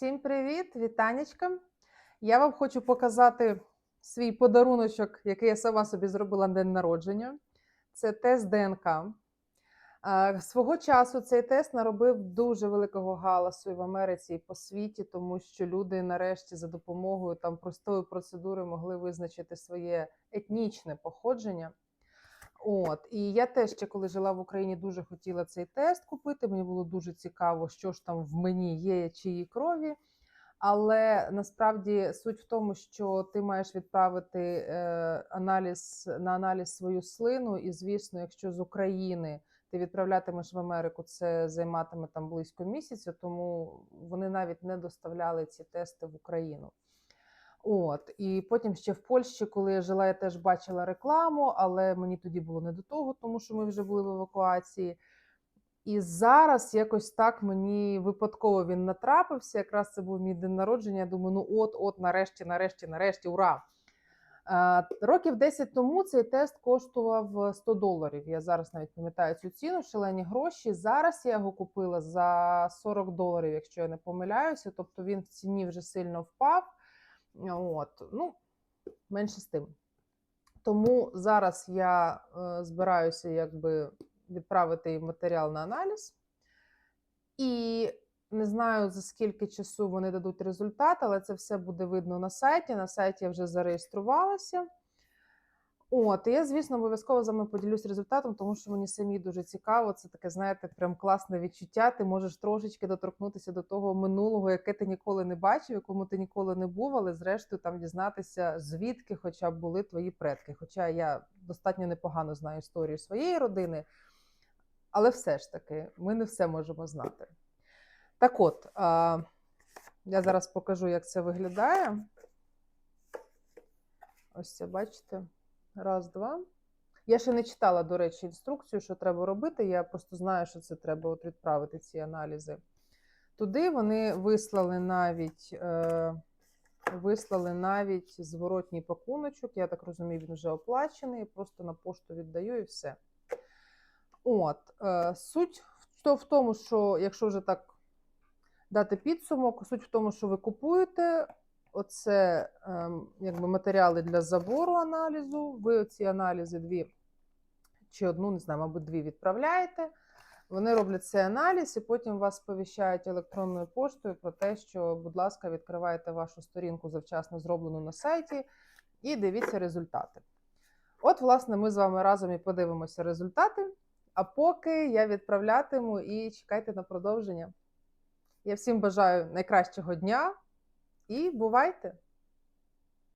Всім привіт, вітанечка. Я вам хочу показати свій подаруночок, який я сама собі зробила на день народження. Це тест ДНК. Свого часу цей тест наробив дуже великого галасу і в Америці, і по світі, тому що люди нарешті за допомогою там простої процедури могли визначити своє етнічне походження. От, і я теж ще коли жила в Україні, дуже хотіла цей тест купити. Мені було дуже цікаво, що ж там в мені є чиї крові. Але насправді суть в тому, що ти маєш відправити е, аналіз на аналіз свою слину, і звісно, якщо з України ти відправлятимеш в Америку, це займатиме там близько місяця, тому вони навіть не доставляли ці тести в Україну. От і потім ще в Польщі, коли я жила, я теж бачила рекламу, але мені тоді було не до того, тому що ми вже були в евакуації. І зараз якось так мені випадково він натрапився. Якраз це був мій день народження. Я думаю, ну от, от, нарешті, нарешті, нарешті, ура! Е, Років 10 тому цей тест коштував 100 доларів. Я зараз навіть пам'ятаю цю ціну, шалені гроші. Зараз я його купила за 40 доларів, якщо я не помиляюся. Тобто він в ціні вже сильно впав. От, ну, менше з тим. Тому зараз я е, збираюся якби відправити матеріал на аналіз. І не знаю, за скільки часу вони дадуть результат, але це все буде видно на сайті. На сайті я вже зареєструвалася. От, і я, звісно, обов'язково з вами поділюсь результатом, тому що мені самі дуже цікаво. Це таке, знаєте, прям класне відчуття. Ти можеш трошечки доторкнутися до того минулого, яке ти ніколи не бачив, якому ти ніколи не був, але зрештою там дізнатися, звідки хоча б були твої предки. Хоча я достатньо непогано знаю історію своєї родини, але все ж таки ми не все можемо знати. Так от, я зараз покажу, як це виглядає. Ось це бачите. Раз, два. Я ще не читала, до речі, інструкцію, що треба робити. Я просто знаю, що це треба от відправити ці аналізи. Туди вони вислали навіть, е, вислали навіть зворотній пакуночок. Я так розумію, він вже оплачений. Просто на пошту віддаю і все. От, е, суть в, тому, що якщо вже так дати підсумок, суть в тому, що ви купуєте оце ем, якби матеріали для забору аналізу. Ви ці аналізи дві чи одну, не знаю, мабуть, дві відправляєте. Вони роблять цей аналіз, і потім вас сповіщають електронною поштою про те, що, будь ласка, відкривайте вашу сторінку завчасно зроблену на сайті, і дивіться результати. От, власне, ми з вами разом і подивимося результати. А поки я відправлятиму і чекайте на продовження. Я всім бажаю найкращого дня і бувайте!